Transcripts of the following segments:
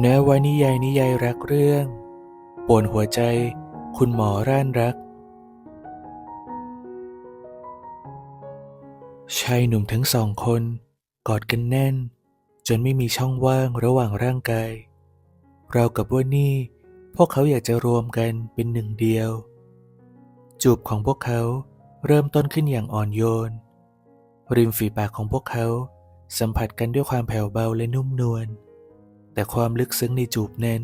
เนื้อวานิยายนิยายรักเรื่องปวนหัวใจคุณหมอร่านรัก ชายหนุ่มทั้งสองคนกอดกันแน่น จนไม่มีช่องว่างระหว่างร่างกาย เรากับว่านี่ พวกเขาอยากจะรวมกันเป็นหนึ่งเดียว จูบของพวกเขาเริ่มต้นขึ้นอย่างอ่อนโยน ริมฝีปากของพวกเขาสัมผัสกันด้วยความแผ่วเบาและนุ่มนวล แต่ความลึกซึ้งในจูบเน้น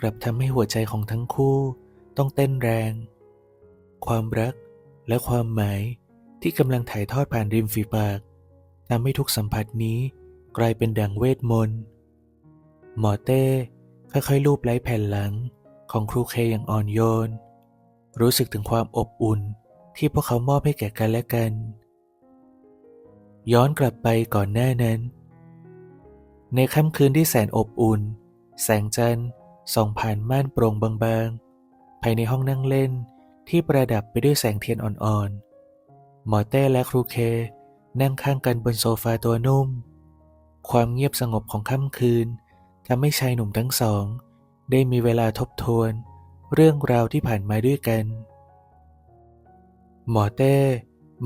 กลับทำให้หัวใจของทั้งคู่ต้องเต้นแรง ความรักและความหมายที่กำลังถ่ายทอดผ่านริมฝีปากทำให้ทุกสัมผัสนี้กลายเป็นดังเวทมนต์ หมอเต้ค่อยๆลูบไล้แผ่นหลังของครูเคอย่างอ่อนโยน รู้สึกถึงความอบอุ่นที่พวกเขามอบให้แก่กันและกัน ย้อนกลับไปก่อนหน้านั้น ในค่ำคืนที่แสนอบอุ่น แสงจันทร์ส่องผ่านม่านโปร่งบางๆ ภายในห้องนั่งเล่นที่ประดับไปด้วยแสงเทียนอ่อนๆ หมอเต้และครูเคนั่งข้างกันบนโซฟาตัวนุ่ม ความเงียบสงบของค่ำคืนทำให้ชายหนุ่มทั้งสอง ได้มีเวลาทบทวน เรื่องราวที่ผ่านมาด้วยกัน หมอเต้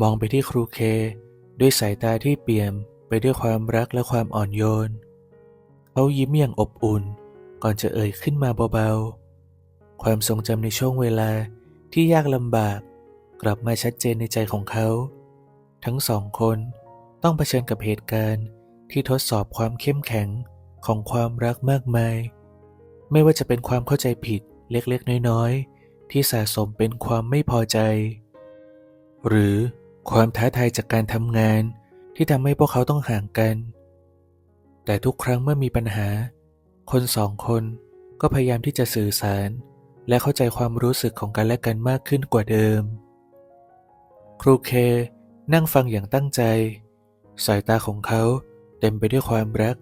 มองไปที่ครูเค ด้วยสายตาที่เปี่ยมไปด้วยความรักและความอ่อนโยน เขายิ้มอย่างอบอุ่น ก่อนจะเอ่ยขึ้นมาเบาๆ ความทรงจำในช่วงเวลาที่ยากลำบาก กลับมาชัดเจนในใจของเขา ทั้งสองคนต้องเผชิญกับเหตุการณ์ที่ทดสอบความเข้มแข็งของความรักมากมาย ไม่ว่าจะเป็นความเข้าใจผิดเล็กๆ น้อยๆ ที่สะสมเป็นความไม่พอใจ หรือความท้าทายจากการทำงานที่ทำให้พวกเขาต้องห่างกัน แต่ทุกครั้งเมื่อมีปัญหา คนสองคนก็พยายามที่จะสื่อสาร และเข้าใจความรู้สึกของกันและกันมากขึ้นกว่าเดิม ครูเคนั่งฟังอย่างตั้งใจ สายตาของเขาเต็มไปด้วยความรัก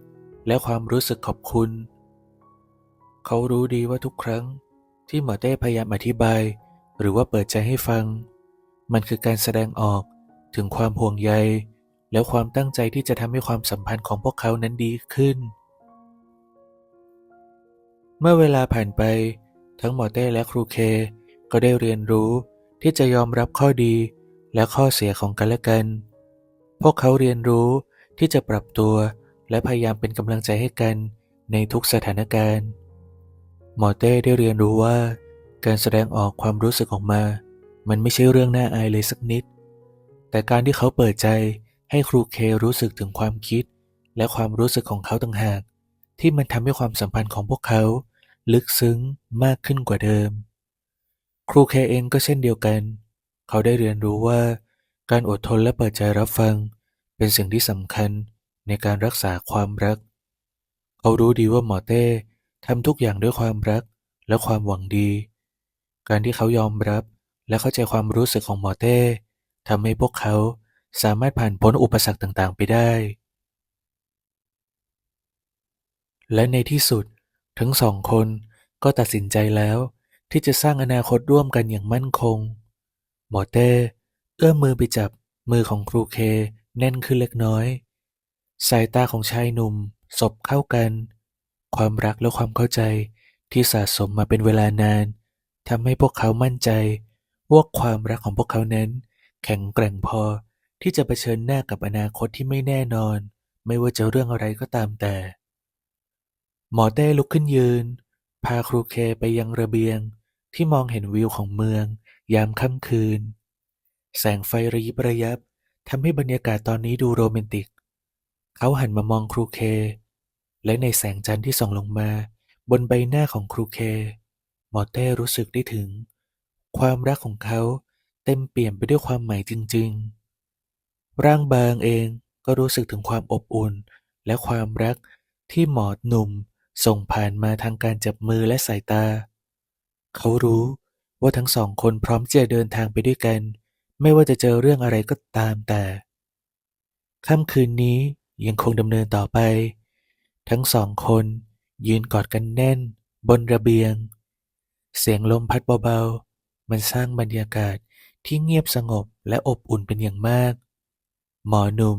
และความรู้สึกขอบคุณ เขารู้ดีว่าทุกครั้งที่หมอเต้พยายามอธิบาย หรือว่าเปิดใจให้ฟัง มันคือการแสดงออกถึงความห่วงใย และความตั้งใจที่จะทำให้ความสัมพันธ์ของพวกเขานั้นดีขึ้น เมื่อเวลาผ่านไป ทั้งหมอเต้และครูเค ก็ได้เรียนรู้ที่จะยอมรับข้อดีและข้อเสียของกันและกัน พวกเขาเรียนรู้ที่จะปรับตัวและพยายามเป็นกำลังใจให้กันในทุกสถานการณ์ หมอเต้ได้เรียนรู้ว่า การแสดงออกความรู้สึกออกมา มันไม่ใช่เรื่องน่าอายเลยสักนิด แต่การที่เขาเปิดใจ ให้ครูเครู้สึกถึงความคิด และความรู้สึกของเขาต่างหาก ที่มันทำให้ความสัมพันธ์ของพวกเขา ลึกซึ้งมากขึ้นกว่าเดิม ครูเคเองก็เช่นเดียวกัน เขาได้เรียนรู้ว่า การอดทนและเปิดใจรับฟัง เป็นสิ่งที่สำคัญในการรักษาความรัก เขารู้ดีว่าหมอเต้ทำทุกอย่างด้วยความรักและความหวังดี การที่เขายอมรับและเข้าใจความรู้สึกของหมอเต้ทำให้พวกเขา สามารถผ่านพ้นอุปสรรคต่าง ๆ ไปได้ และในที่สุดทั้งสองคนก็ตัดสินใจแล้วที่จะสร้างอนาคตร่วมกันอย่างมั่นคง หมอเต้เอื้อมมือไปจับมือของครูเคแน่นขึ้นเล็กน้อย สายตาของชายหนุ่มสบเข้ากัน ความรักและความเข้าใจที่สะสมมาเป็นเวลานานทำให้พวกเขามั่นใจว่าความรักของพวกเขานั้น แข็งแกร่งพอ ที่จะเผชิญหน้ากับอนาคตที่ไม่แน่นอน ไม่ว่าจะเรื่องอะไรก็ตามแต่ หมอเต้ลุกขึ้นยืน พาครูเคไปยังระเบียง ที่มองเห็นวิวของเมือง ยามค่ำคืน แสงไฟระยิบระยับทำให้บรรยากาศตอนนี้ดูโรแมนติก เขาหันมามองครูเค และในแสงจันทร์ที่ส่องลงมา บนใบหน้าของครูเค หมอเต้รู้สึกได้ถึง ความรักของเขาเต็มเปี่ยมไปด้วยความหมายจริง ๆ ร่างบางเองก็รู้สึกถึงความอบอุ่น และความรักที่หมอหนุ่มส่งผ่านมาทางการจับมือและสายตา เขารู้ว่าทั้งสองคนพร้อมจะเดินทางไปด้วยกัน ไม่ว่าจะเจอเรื่องอะไรก็ตามแต่ค่ำคืนนี้ยังคงดำเนินต่อไป ทั้งสองคนยืนกอดกันแน่น บนระเบียง เสียงลมพัดเบาๆ มันสร้างบรรยากาศที่เงียบสงบและอบอุ่นเป็นอย่างมาก หมอหนุ่ม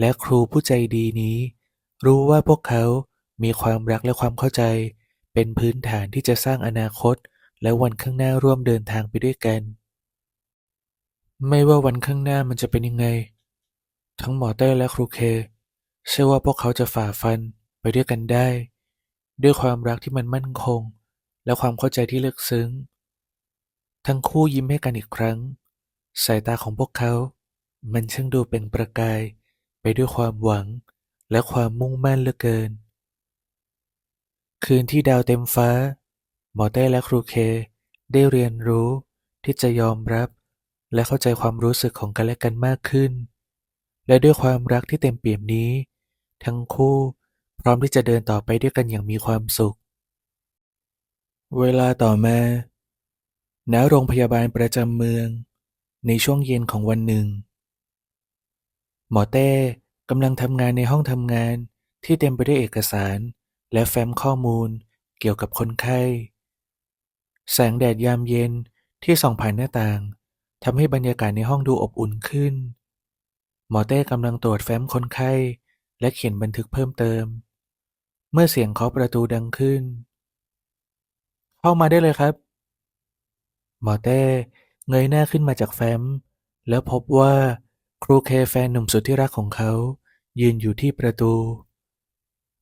และครูผู้ใจดีนี้ รู้ว่าพวกเขามีความรักและความเข้าใจ เป็นพื้นฐานที่จะสร้างอนาคต และวันข้างหน้าร่วมเดินทางไปด้วยกัน ไม่ว่าวันข้างหน้ามันจะเป็นยังไง ทั้งหมอเต้และครูเคเชื่อว่าพวกเขาจะฝ่าฟันไปด้วยกันได้ ด้วยความรักที่มันมั่นคง และความเข้าใจที่ลึกซึ้ง ทั้งคู่ยิ้มให้กันอีกครั้ง สายตาของพวกเขา มันช่างดูเปล่งประกายไปด้วยความหวังและความมุ่งมั่นเหลือเกิน คืนที่ดาวเต็มฟ้า หมอเต้และครูเคได้เรียนรู้ที่จะยอมรับ และเข้าใจความรู้สึกของกันและกันมากขึ้น และด้วยความรักที่เต็มเปี่ยมนี้ ทั้งคู่พร้อมที่จะเดินต่อไปด้วยกันอย่างมีความสุข เวลาต่อมาณโรงพยาบาลประจำเมือง ในช่วงเย็นของวันหนึ่ง หมอเต้กำลังทำงานในห้องทำงานที่เต็มไปด้วยเอกสารและแฟ้มข้อมูลเกี่ยวกับคนไข้ แสงแดดยามเย็นที่ส่องผ่านหน้าต่างทำให้บรรยากาศในห้องดูอบอุ่นขึ้น หมอเต้กำลังตรวจแฟ้มคนไข้ และเขียนบันทึกเพิ่มเติม เมื่อเสียงเคาะประตูดังขึ้น เข้ามาได้เลยครับ หมอเต้เงยหน้าขึ้นมาจากแฟ้ม แล้วพบว่า ครูเคแฟนหนุ่มสุดที่รักของเขายืนอยู่ที่ประตู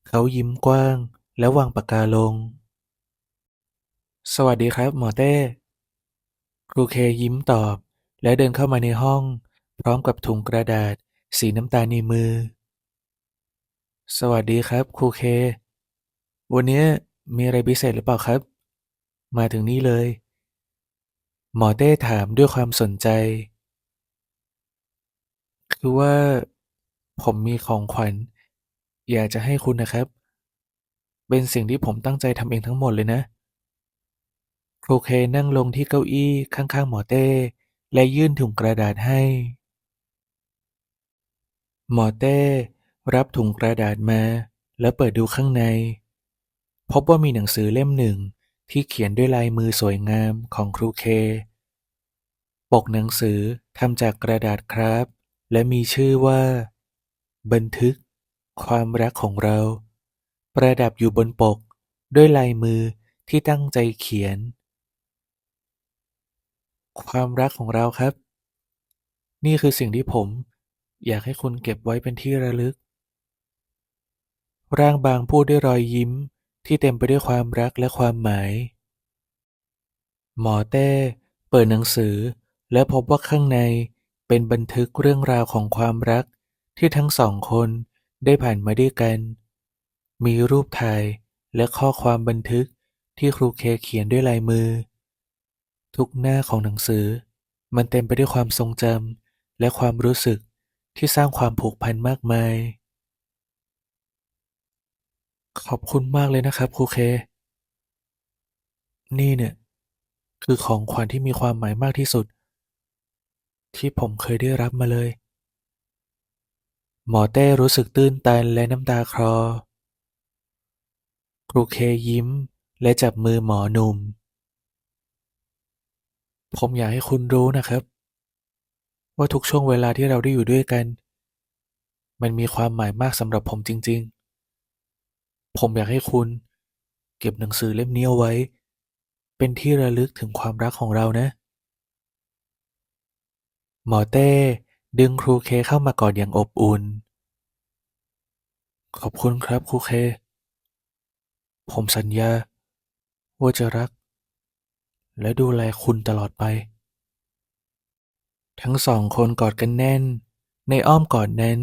เขายิ้มกว้างและวางปากกาลง สวัสดีครับ หมอเต้ ครูเคยิ้มตอบ และเดินเข้ามาในห้อง พร้อมกับถุงกระดาษ สีน้ำตาลในมือ สวัสดีครับ ครูเค วันนี้มีอะไรพิเศษหรือเปล่าครับ มาถึงนี่เลย หมอเต้ถามด้วยความสนใจ คือว่าผมมีของขวัญอยากจะให้คุณนะครับ เป็นสิ่งที่ผมตั้งใจทำเองทั้งหมดเลยนะครูเคนั่งลงที่เก้าอี้ข้างๆ หมอเต้ และยื่นถุงกระดาษให้ หมอเต้ รับถุงกระดาษมาแล้วเปิดดูข้างใน พบว่ามีหนังสือเล่มหนึ่งที่เขียนด้วยลายมือสวยงามของครูเค ปกหนังสือทำจากกระดาษครับ และมีชื่อว่า บันทึก ความรักของเรา ประดับอยู่บนปกด้วยลายมือที่ตั้งใจเขียน ความรักของเราครับ นี่คือสิ่งที่ผม อยากให้คุณเก็บไว้เป็นที่ระลึก ร่างบางพูดด้วยรอยยิ้มที่เต็มไปด้วยความรักและความหมาย หมอเต้ เปิดหนังสือและพบว่าข้างใน เป็นบันทึกเรื่องราวของความรักที่ทั้งสองคนได้ผ่านมาด้วยกัน มีรูปถ่ายและข้อความบันทึกที่ครูเคเขียนด้วยลายมือ ทุกหน้าของหนังสือ มันเต็มไปด้วยความทรงจำและความรู้สึกที่สร้างความผูกพันมากมาย ขอบคุณมากเลยนะครับครูเค นี่เนี่ย คือของขวัญที่มีความหมายมากที่สุด ที่ผมเคยได้รับมาเลย หมอเต้รู้สึกตื้นตันและน้ำตาคลอ ครูเคยิ้มและจับมือหมอหนุ่ม ผมอยากให้คุณรู้นะครับ ว่าทุกช่วงเวลาที่เราได้อยู่ด้วยกัน มันมีความหมายมากสำหรับผมจริง ๆ ผมอยากให้คุณเก็บหนังสือเล่มนี้เอาไว้ เป็นที่ระลึกถึงความรักของเรานะ หมอเต้ดึงครูเคเข้ามากอดอย่างอบอุ่น ขอบคุณครับครูเค ผมสัญญา ว่าจะรัก และดูแลคุณตลอดไป ทั้งสองคนกอดกันแน่น ในอ้อมกอดนั้น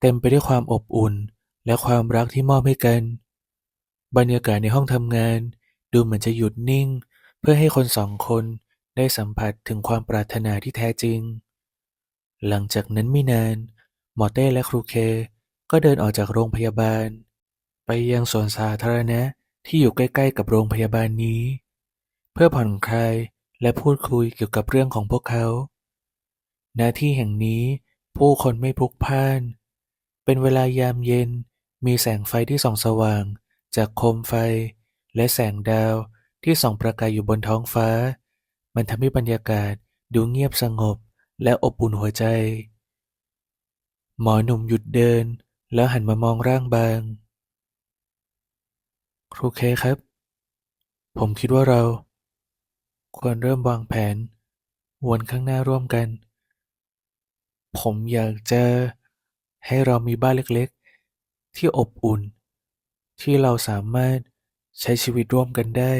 เต็มไปด้วยความอบอุ่นและความรักที่มอบให้กัน บรรยากาศในห้องทำงาน ดูเหมือนจะหยุดนิ่ง เพื่อให้คนสองคนได้สัมผัสถึงความปรารถนาที่แท้จริง หลังจากนั้นไม่นาน หมอเต้และครูเคก็เดินออกจากโรงพยาบาล ไปยังสวนสาธารณะที่อยู่ใกล้ๆกับโรงพยาบาลนี้ เพื่อผ่อนคลายและพูดคุยเกี่ยวกับเรื่องของพวกเขาณที่แห่งนี้ผู้คนไม่พลุกพล่าน เป็นเวลายามเย็นมีแสงไฟที่ส่องสว่าง จากโคมไฟ และแสงดาวที่ส่องประกายอยู่บนท้องฟ้า มันทำให้บรรยากาศดูเงียบสงบ และอบอุ่นหัวใจ หมอหนุ่มหยุดเดิน แล้วหันมามองร่างบาง ครูเคครับ ผมคิดว่าเรา ควรเริ่มวางแผน วันข้างหน้าร่วมกัน ผมอยากจะให้เรามีบ้านเล็กๆ ที่อบอุ่น ที่เราสามารถใช้ชีวิตร่วมกันได้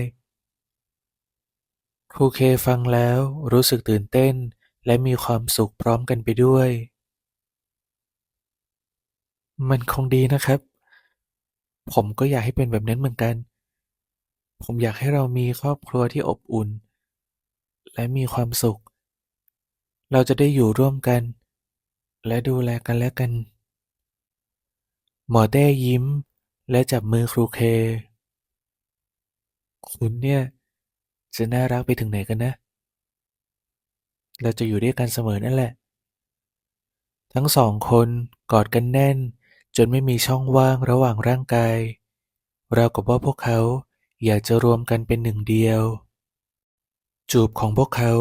ครูเคฟังแล้วรู้สึกตื่นเต้น และมีความสุขพร้อมกันไปด้วย มันคงดีนะครับ ผมก็อยากให้เป็นแบบนั้นเหมือนกัน ผมอยากให้เรามีครอบครัวที่อบอุ่น และมีความสุข เราจะได้อยู่ร่วมกัน และดูแลกันและกัน หมอแต้ยิ้ม และจับมือครูเค คุณเนี่ย จะน่ารักไปถึงไหนกันนะ เราจะอยู่ด้วยกันเสมอนั่นแหละ ทั้งสองคนกอดกันแน่น จนไม่มีช่องว่างระหว่างร่างกายราวกับว่าพวกเขาอยากจะรวมกันเป็นหนึ่งเดียว จูบของพวกเขา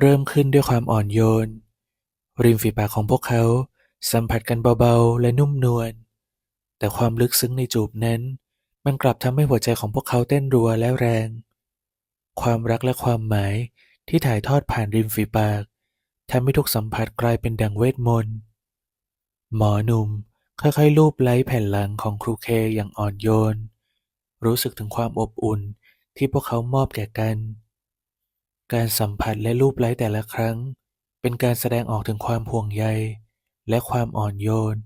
เริ่มขึ้นด้วยความอ่อนโยน ริมฝีปากของพวกเขาสัมผัสกันเบาๆ และนุ่มนวล แต่ความลึกซึ้งในจูบนั้น มันกลับทำให้หัวใจของพวกเขาเต้นรัวและแรง ความรักและความหมาย ที่ถ่ายทอดผ่านริมฝีปากทำให้ทุกสัมผัสกลายเป็นดังเวทมนต์ หมอหนุ่มค่อยๆลูบไล้แผ่นหลังของครูเคอย่างอ่อนโยน รู้สึกถึงความอบอุ่นที่พวกเขามอบแก่กัน การสัมผัสและลูบไล้แต่ละครั้ง เป็นการแสดงออกถึงความห่วงใย และความอ่อนโยน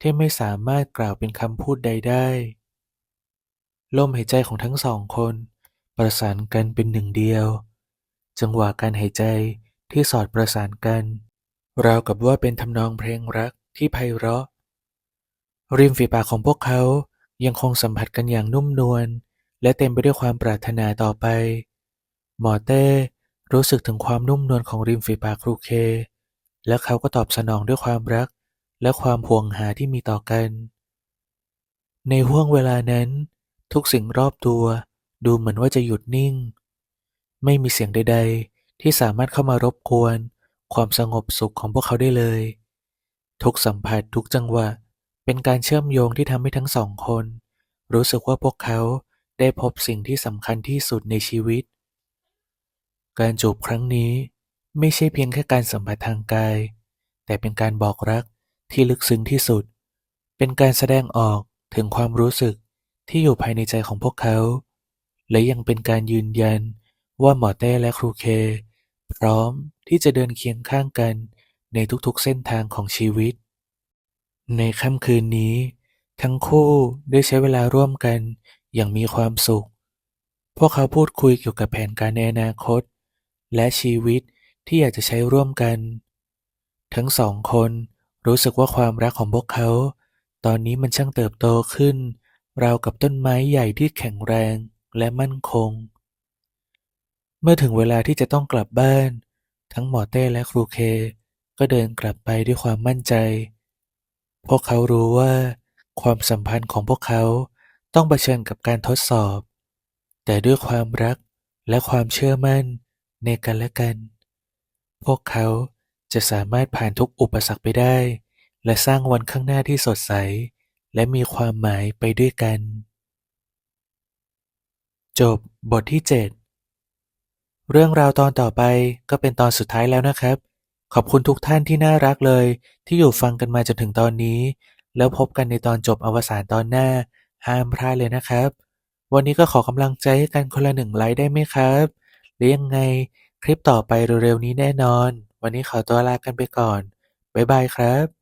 ที่ไม่สามารถกล่าวเป็นคำพูดใดได้ลมหายใจของทั้งสองคน ประสานกันเป็นหนึ่งเดียว จังหวะการหายใจที่สอดประสานกัน ราวกับว่าเป็นทำนองเพลงรักที่ไพเราะ ริมฝีปากของพวกเขายังคงสัมผัสกันอย่างนุ่มนวลและเต็มไปด้วยความปรารถนาต่อไป หมอเต้รู้สึกถึงความนุ่มนวลของริมฝีปากครูเค และเขาก็ตอบสนองด้วยความรักและความห่วงหาที่มีต่อกัน ในห่วงเวลานั้น ทุกสิ่งรอบตัวดูเหมือนว่าจะหยุดนิ่ง ไม่มีเสียงใด ๆ ที่สามารถเข้ามารบกวน ความสงบสุขของพวกเขาได้เลย ทุกสัมผัสทุกจังหวะ เป็นการเชื่อมโยงที่ทำให้ทั้งสองคน รู้สึกว่าพวกเขาได้พบสิ่งที่สำคัญที่สุดในชีวิต การจูบครั้งนี้ไม่ใช่เพียงแค่การสัมผัสทางกาย แต่เป็นการบอกรักที่ลึกซึ้งที่สุด เป็นการแสดงออกถึงความรู้สึกที่อยู่ภายในใจของพวกเขา และยังเป็นการยืนยัน ว่าหมอเต้และครูเค พร้อมที่จะเดินเคียงข้างกันในทุกๆเส้นทางของชีวิต ในค่ำคืนนี้ ทั้งคู่ได้ใช้เวลาร่วมกันอย่างมีความสุข พวกเขาพูดคุยเกี่ยวกับแผนการในอนาคต และชีวิตที่อยากจะใช้ร่วมกัน ทั้งสองคนรู้สึกว่าความรักของพวกเขา ตอนนี้มันช่างเติบโตขึ้น ราวกับต้นไม้ใหญ่ที่แข็งแรงและมั่นคง เมื่อถึงเวลาที่จะต้องกลับบ้าน ทั้งหมอเต้และครูเค ก็เดินกลับไปด้วยความมั่นใจ พวกเขารู้ว่า ความสัมพันธ์ของพวกเขาต้องเผชิญกับการทดสอบ แต่ด้วยความรักและความเชื่อมั่นในกันและกัน พวกเขาจะสามารถผ่านทุกอุปสรรคไปได้ และสร้างวันข้างหน้าที่สดใส และมีความหมายไปด้วยกัน จบบทที่ 7 เรื่องราวตอนต่อไปก็เป็นตอนสุดท้ายแล้วนะครับ ขอบคุณทุกท่านที่น่ารักเลย ที่อยู่ฟังกันมาจนถึงตอนนี้ แล้วพบกันในตอนจบอวสานตอนหน้า ห้ามพลาดเลยนะครับ วันนี้ก็ขอกำลังใจให้กันคนละหนึ่งไลค์ได้ไหมครับหรือยังไงคลิปต่อไปเร็วๆนี้แน่นอน วันนี้ขอตัวลากันไปก่อนบ๊ายบายครับ